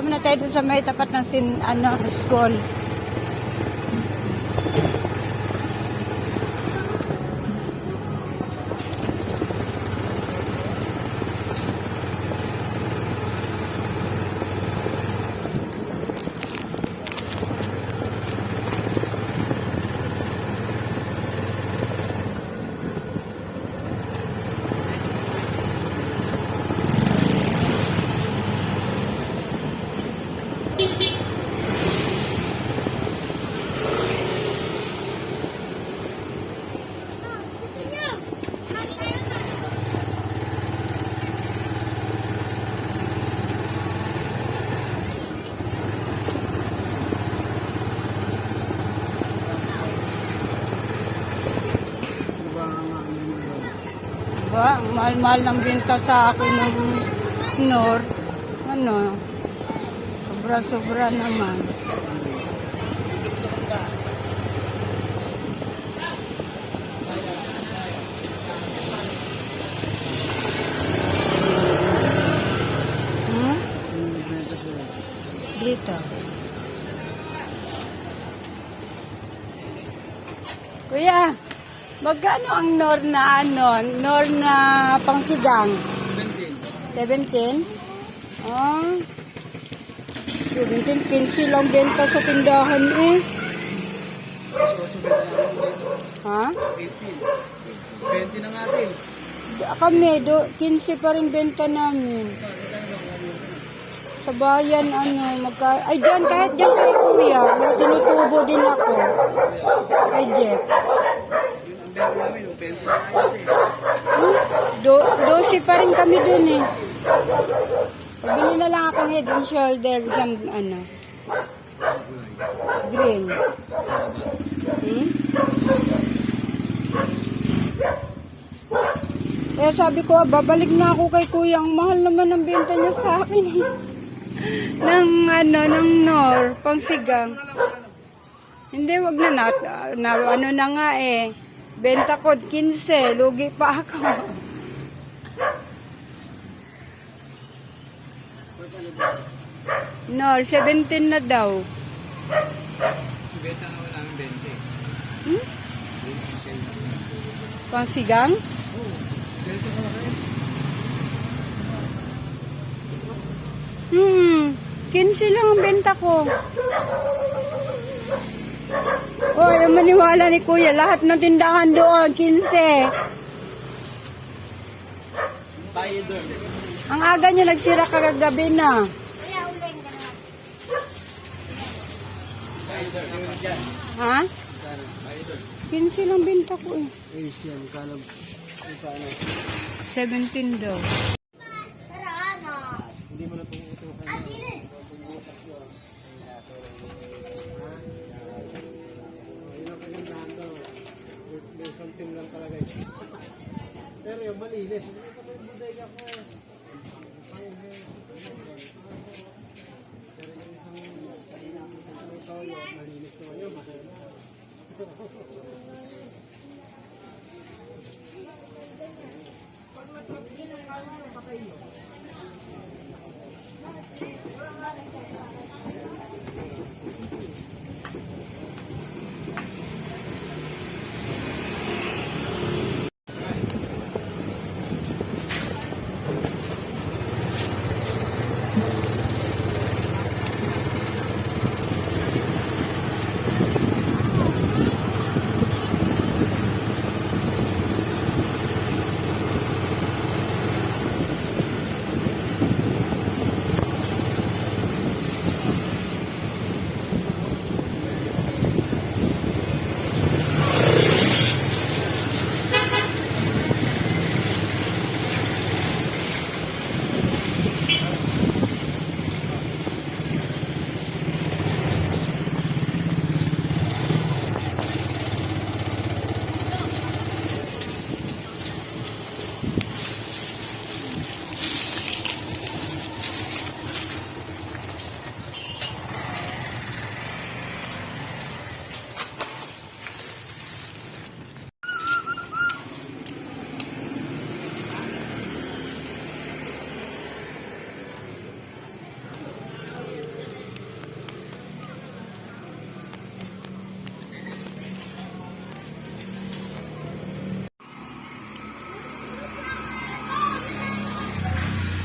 Punta muna tayo sa may tapat ng sin, ano, school. Diba? Ang mahal-mahal ng benta sa akin ng Nor. Ano? Sobra-sobra naman. Hmm? Dito. Kuya, magkano ang nor na ano, nor na pangsigang? 17. Ah. 17, 15 lang benta sa tindahan eh. Ha? 20 na nga din. Kami, do, 15 pa rin benta namin. Sa bayan, ano, magka... Ay, dyan, kahit dyan kay kuya, may tinutubo din ako. Kay Jeff. Do, 12 pa rin kami dun eh. Pabili na lang akong head and shoulder, isang ano, green. Hmm? Kaya sabi ko, ah, babalik na ako kay kuya. Ang mahal naman ang benta niya sa akin. eh. ng ano, ng nor, pangsigang. Hindi, wag na, na, na ano na nga eh. Benta ko 15, lugi pa ako. Nor, 17 na daw. Benta naman namin 20. Hmm? Ka lang kayo. Hmm, 15 lang ang benta ko. Oh, ayaw maniwala ni Kuya. Lahat ng tindahan doon, 15. Tayo doon. Ang aga niya nagsira kagagabi na. Yung. Ha? Sana. Tayo doon. 15 lang benta ko eh. Ayos yan. Kano. Kano. 17 daw. Something lang talaga eh. Pero yung malinis. Hindi ko yung bodega ko. Pero yung isang malinis naman yun. Masaya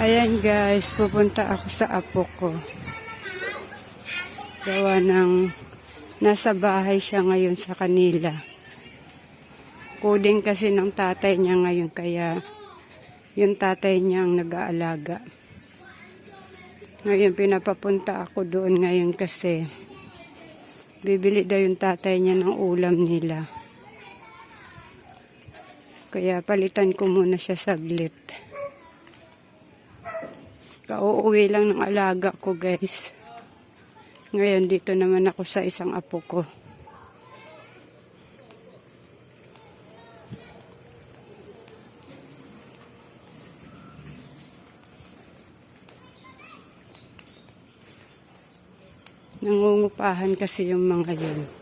Ayan guys, pupunta ako sa apo ko. Gawa ng nasa bahay siya ngayon sa kanila. Coding kasi ng tatay niya ngayon kaya yung tatay niya ang nag-aalaga. Ngayon pinapapunta ako doon ngayon kasi bibili daw yung tatay niya ng ulam nila. Kaya palitan ko muna siya saglit. Kauuwi lang ng alaga ko guys. Ngayon dito naman ako sa isang apo ko. Nangungupahan kasi yung mga yun.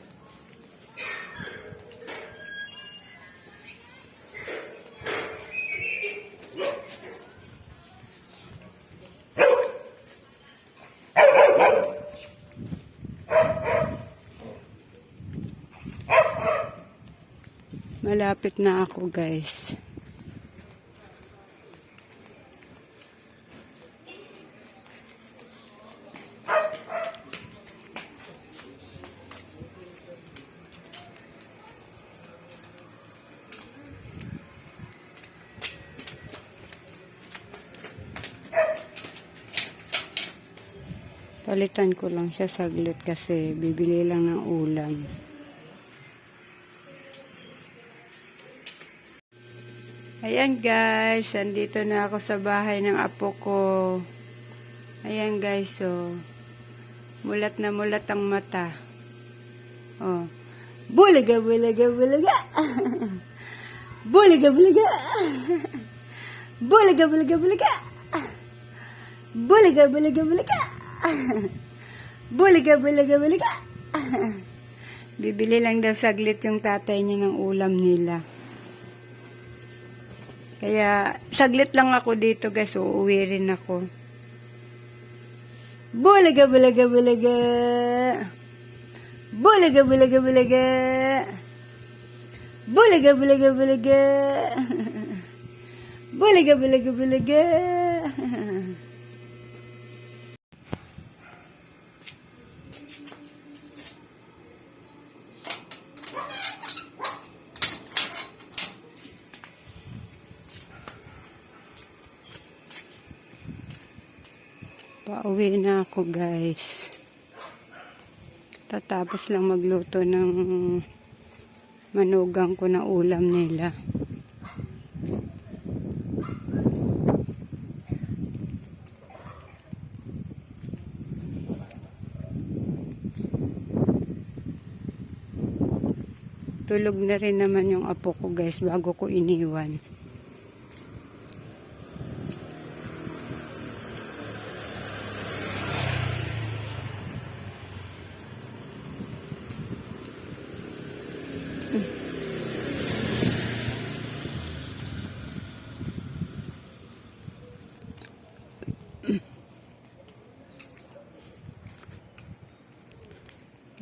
Malapit na ako guys. Palitan ko lang siya saglit kasi bibili lang ng ulam. Ayan guys, andito na ako sa bahay ng apo ko. Ayan guys, oh. Mulat na mulat ang mata. Oh. Bulaga, bulaga, bulaga. bulaga, bulaga. bulaga, bulaga, bulaga. Bulaga, bulaga, bulaga. bulaga, bulaga, bulaga. Bibili lang daw saglit yung tatay niya ng ulam nila. Kaya, saglit lang ako dito guys, uuwi rin ako. Bulaga, bulaga, bulaga. Bulaga, bulaga, bulaga. Bulaga, bulaga, bulaga. Bulaga, bulaga, bulaga. Pauwi na ako guys. Tatapos lang magluto ng manugang ko na ulam nila. Tulog na rin naman yung apo ko guys bago ko iniwan.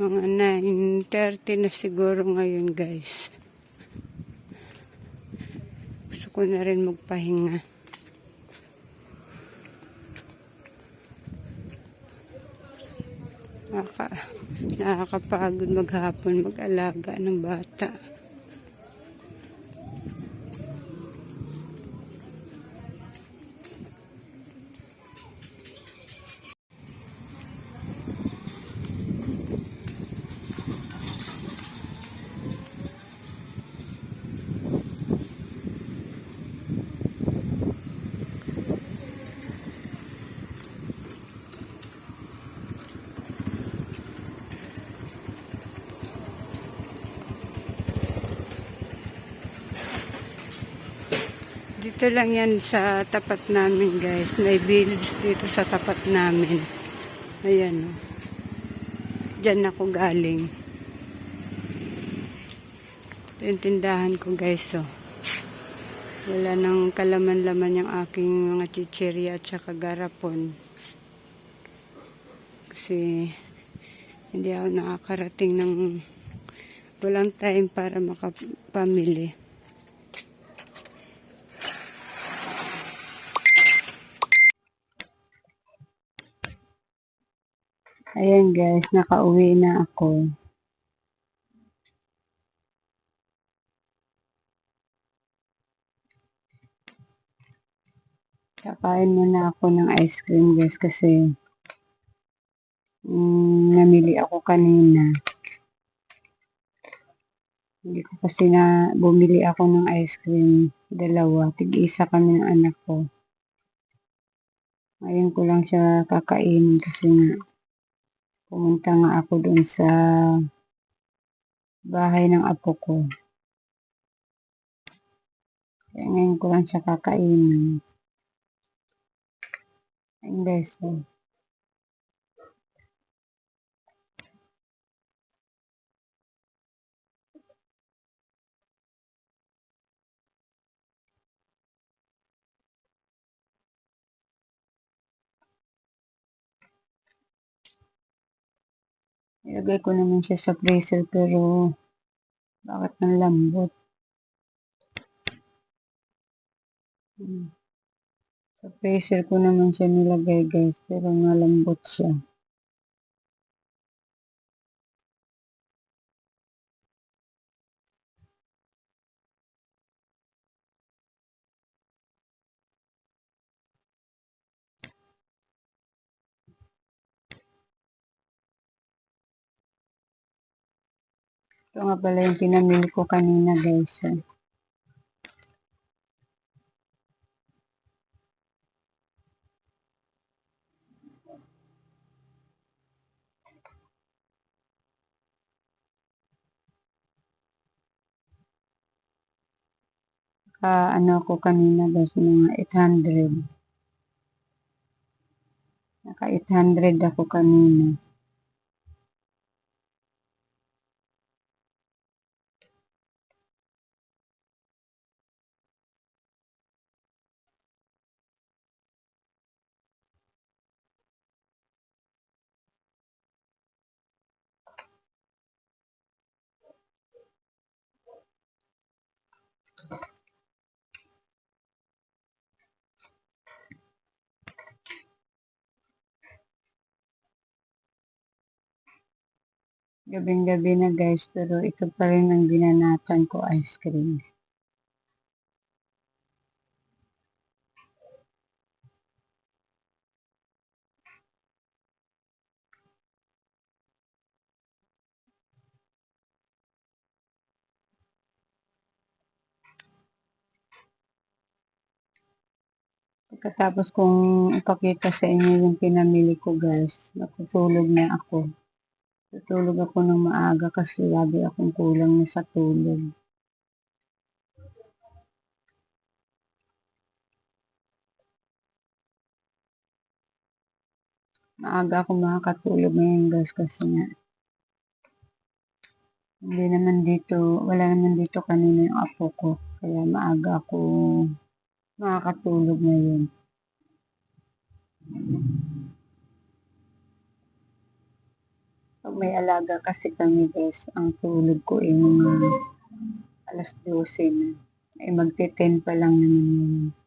Mga 9.30 na siguro ngayon guys. Gusto ko na rin magpahinga. Nakaka, nakakapagod maghapon mag-alaga ng bata. Dito lang yan sa tapat namin guys. May village dito sa tapat namin. Ayan o. Diyan ako galing. Ito yung tindahan ko guys o. Wala nang kalaman-laman yung aking mga chichirya at saka garapon. Kasi hindi ako nakakarating ng walang time para makapamili. Ayan guys, nakauwi na ako. Kakain muna ako ng ice cream guys kasi mm, namili ako kanina. Hindi ko kasi na bumili ako ng ice cream. Dalawa. Tig-isa kami ng anak ko. Ngayon ko lang siya kakainin kasi nga pumunta nga ako doon sa bahay ng apo ko. Kaya ngayon ko lang siya kakainin. Ayun guys. Ilagay ko naman siya sa freezer pero bakit ang lambot? Hmm. Sa freezer ko naman siya nilagay guys pero malambot siya. Ito nga pala yung pinamili ko kanina guys. oh. Ah, ano ako kanina guys, mga 800. Naka 800 ako kanina. Gabing-gabi na guys, pero ito pa rin ang binanatan ko ice cream. Pagkatapos kong ipakita sa inyo yung pinamili ko guys, natutulog na ako. Tutulog ako ng maaga kasi lagi akong kulang na sa tulog. Maaga ako makakatulog ngayon guys kasi nga hindi naman dito, wala naman dito kanina yung apo ko. Kaya maaga ako makakatulog ngayon. Pag may alaga kasi kami guys, ang tulog ko ay mga alas 12 na. Ay magte-10 pa lang naman yun.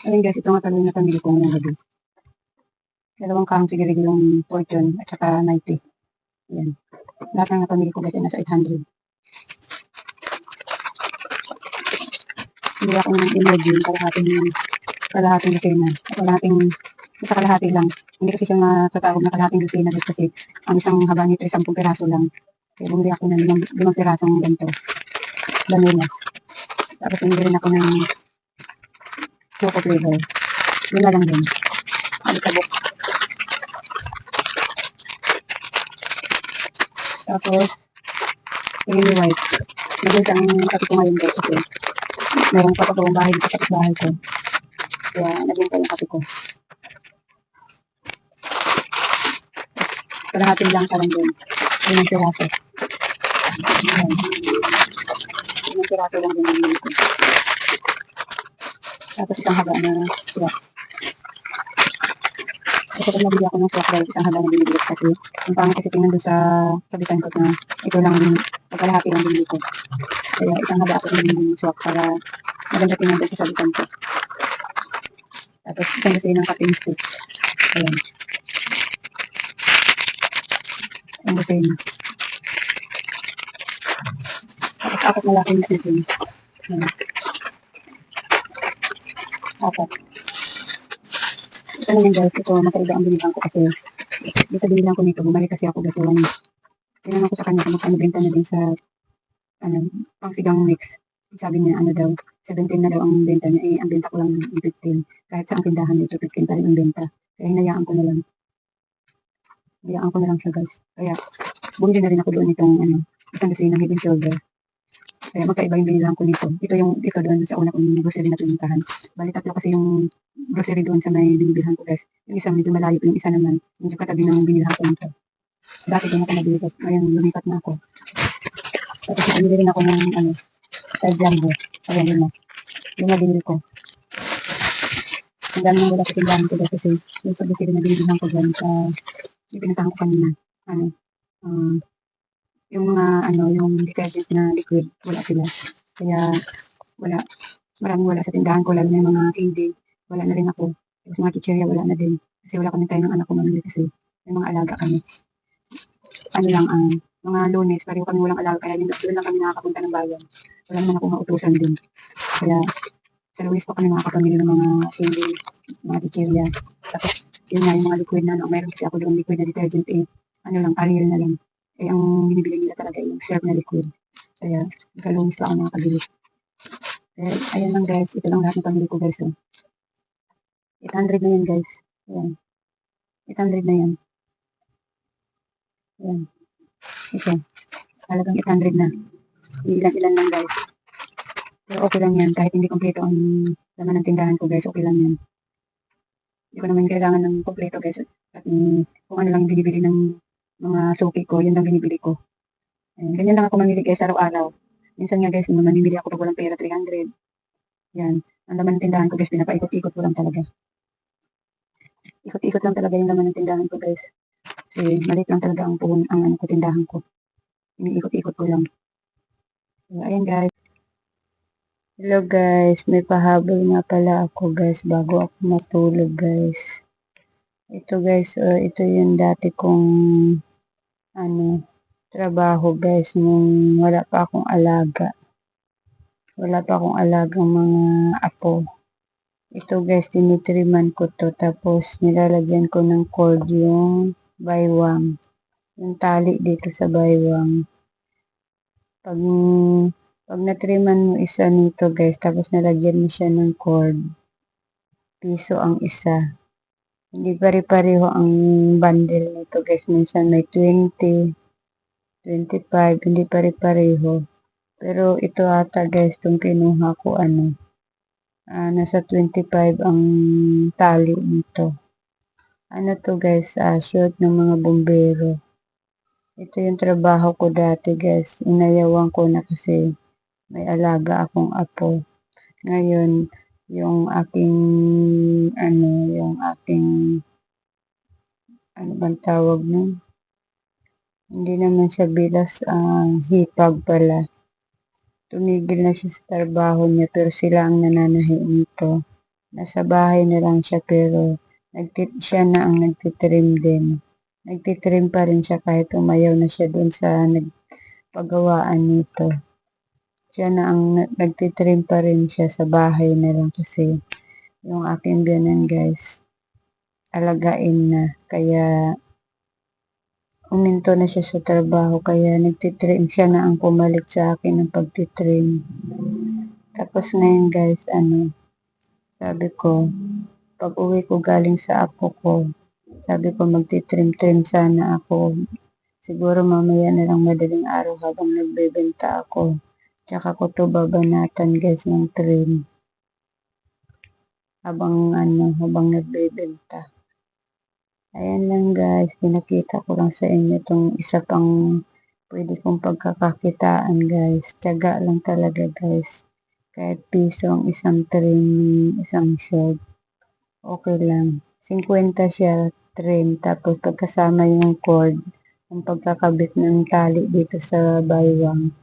Ayun guys, ito nga pala yung napamili ko ngayong gabi. Dalawang kang sigarilyong fortune at saka 90. Ayan. Lahat ng napamili ko guys ay nasa 800. Hindi ako ng emoji, kalahating, kalahating lucena. Kalahating, basta kalahati lang. Hindi kasi siya matatawag na kalahating lucena guys kasi ang isang haba nito ay 10 piraso lang. Kaya bumili ako ng limang, limang pirasong ganito. Vanilla. Tapos bumili rin ako ng choco flavor. Yun na lang din. Alikabok. Tapos, creamy white. Naging ang kape ko ngayon guys kasi merong papagawang bahay dito sa bahay ko. Kaya naging yung kape ko. Kalahatin lang parang din. Limang piraso. Ayan. Limang piraso lang din yung ko. Tapos isang haba na syrup. Kasi kung nabili ako ng syrup guys, isang haba na binibili kasi ang pangit kasi tingnan doon sa sabitan ko na ito lang yung pagkalahati lang binibili. Kaya isang haba ako ng binibili ng para maganda tingnan doon sa sabitan ko. Tapos isang gusto ng cutting stick. Ayan. Ang gusto yun. Tapos apat na laki yung season. Ayan. Apat. Ito naman guys, ito makaiba ang binilang ko kasi dito binilang ko nito, bumalik kasi ako dito lang. Tinanong ko sa kanya kung magkano benta na din sa ano, pang sigang mix. Sabi niya, ano daw, 17 na daw ang benta niya. Eh, ang benta ko lang yung 15. Kahit sa ang tindahan dito, 15 pa rin ang benta. Kaya hinayaan ko na lang. Hinayaan ko na lang siya guys. Kaya, bumili na rin ako doon itong ano, isang dosin ng head shoulder. Kaya magkaiba yung binilang ko nito. Ito yung, ito doon sa una kong grocery na pinuntahan. Bali tatlo kasi yung grocery doon sa may binibilhan ko guys. Yung isa medyo malayo, yung isa naman, medyo katabi ng binilang ko nito. Dati doon ako nabiligot. Ngayon, lumipat na ako. Tapos bumili rin ako ng ano, sa jumbo. Ayan, yun na. Yun na binili ko. Ang dami wala sa tindahan ko kasi yung sa grocery na binibilhan ko dyan sa yung pinuntahan ko kanina. Ano, um, yung mga ano, yung detergent na liquid, wala sila. Kaya wala, maraming wala sa tindahan ko, lalo na yung mga candy, wala na rin ako. Tapos mga chichirya, wala na din. Kasi wala kami tayo ng anak ko mamili kasi may mga alaga kami. Ano lang, ang mga lunes, pareho kami walang alaga, kaya doon lang kami nakakapunta ng bayan. Wala naman ako mautusan din. Kaya sa lunes pa kami makakapamili ng mga candy, mga chichirya. Tapos yun nga, yung mga liquid na, ano, mayroon kasi ako doon liquid na detergent, eh, ano lang, Ariel na lang. Eh, ang binibili nila talaga yung syrup na liquid. Kaya, nakalumis pa ako nakakabili. Kaya, ayan lang guys. Ito lang lahat ng pamili ko guys. Oh. 800 na yan guys. Ayan. 800 na yan. Ayan. Ito. Talagang 800 na. Ilan-ilan lang guys. Pero okay lang yan. Kahit hindi kompleto ang laman ng tindahan ko guys. Okay lang yan. Hindi ko naman kailangan ng kompleto guys. At mm, kung ano lang yung binibili ng mga suki ko, yun lang binibili ko. Ayan, ganyan lang ako mamili guys araw-araw. Minsan nga guys, mamimili ako pag walang pera, 300. Yan. Ang laman ng tindahan ko guys, pinapaikot-ikot ko lang talaga. Ikot-ikot lang talaga yung laman ng tindahan ko guys. Kasi maliit lang talaga ang puhon, ang ano ko, tindahan ko. Iniikot-ikot ko lang. Kaya, ayan guys. Hello guys, may pahabol nga pala ako guys bago ako matulog guys. Ito guys, uh, ito yung dati kong ano, trabaho guys nung wala pa akong alaga. Wala pa akong alagang mga apo. Ito guys, tinitriman ko to tapos nilalagyan ko ng cord yung baywang. Yung tali dito sa baywang. Pag, pag natriman mo isa nito guys, tapos nalagyan mo siya ng cord, piso ang isa. Hindi pare-pareho ang bundle nito guys. Minsan may 20, 25, hindi pare-pareho. Pero ito ata guys, itong kinuha ko ano, ah, nasa 25 ang tali nito. Ano to guys, ah, short ng mga bombero. Ito yung trabaho ko dati guys. Inayawan ko na kasi may alaga akong apo. Ngayon, yung aking ano, yung aking ano bang tawag nun? Hindi naman siya bilas ang hipag pala. Tumigil na siya sa trabaho niya pero sila ang nananahi nito. Nasa bahay na lang siya pero nagtit siya na ang nagtitrim din. Nagtitrim pa rin siya kahit umayaw na siya dun sa nagpagawaan nito siya na ang na- nagtitrim pa rin siya sa bahay na lang kasi yung aking biyanan guys alagain na kaya uminto na siya sa trabaho kaya nagtitrim siya na ang pumalit sa akin ng pagtitrim Tapos ngayon guys, ano, sabi ko, pag uwi ko galing sa apo ko, sabi ko magtitrim-trim sana ako. Siguro mamaya na lang madaling araw habang nagbebenta ako. Tsaka ko to babanatan guys ng trim. Habang ano, habang nagbebenta. Ayan lang guys, pinakita ko lang sa inyo itong isa pang pwede kong pagkakakitaan guys. Tiyaga lang talaga guys. Kahit piso ang isang trim, isang short. Okay lang. 50 siya trim. Tapos pagkasama yung cord, ang pagkakabit ng tali dito sa baywang,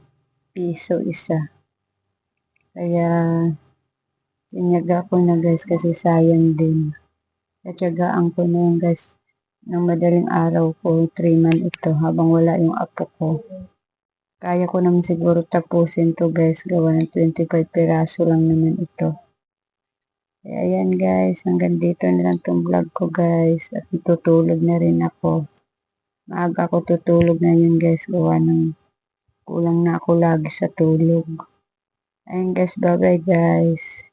piso isa. Kaya, sinyaga ko na guys kasi sayang din. Katyagaan ko na yung guys ng madaling araw ko, triman ito habang wala yung apo ko. Kaya ko naman siguro tapusin to guys, gawa ng 25 piraso lang naman ito. Kaya ayan guys, hanggang dito na lang tong vlog ko guys. At tutulog na rin ako. Maaga ako tutulog na yun guys, gawa ng kulang na ako lagi sa tulog. Ayan guys, bye bye guys.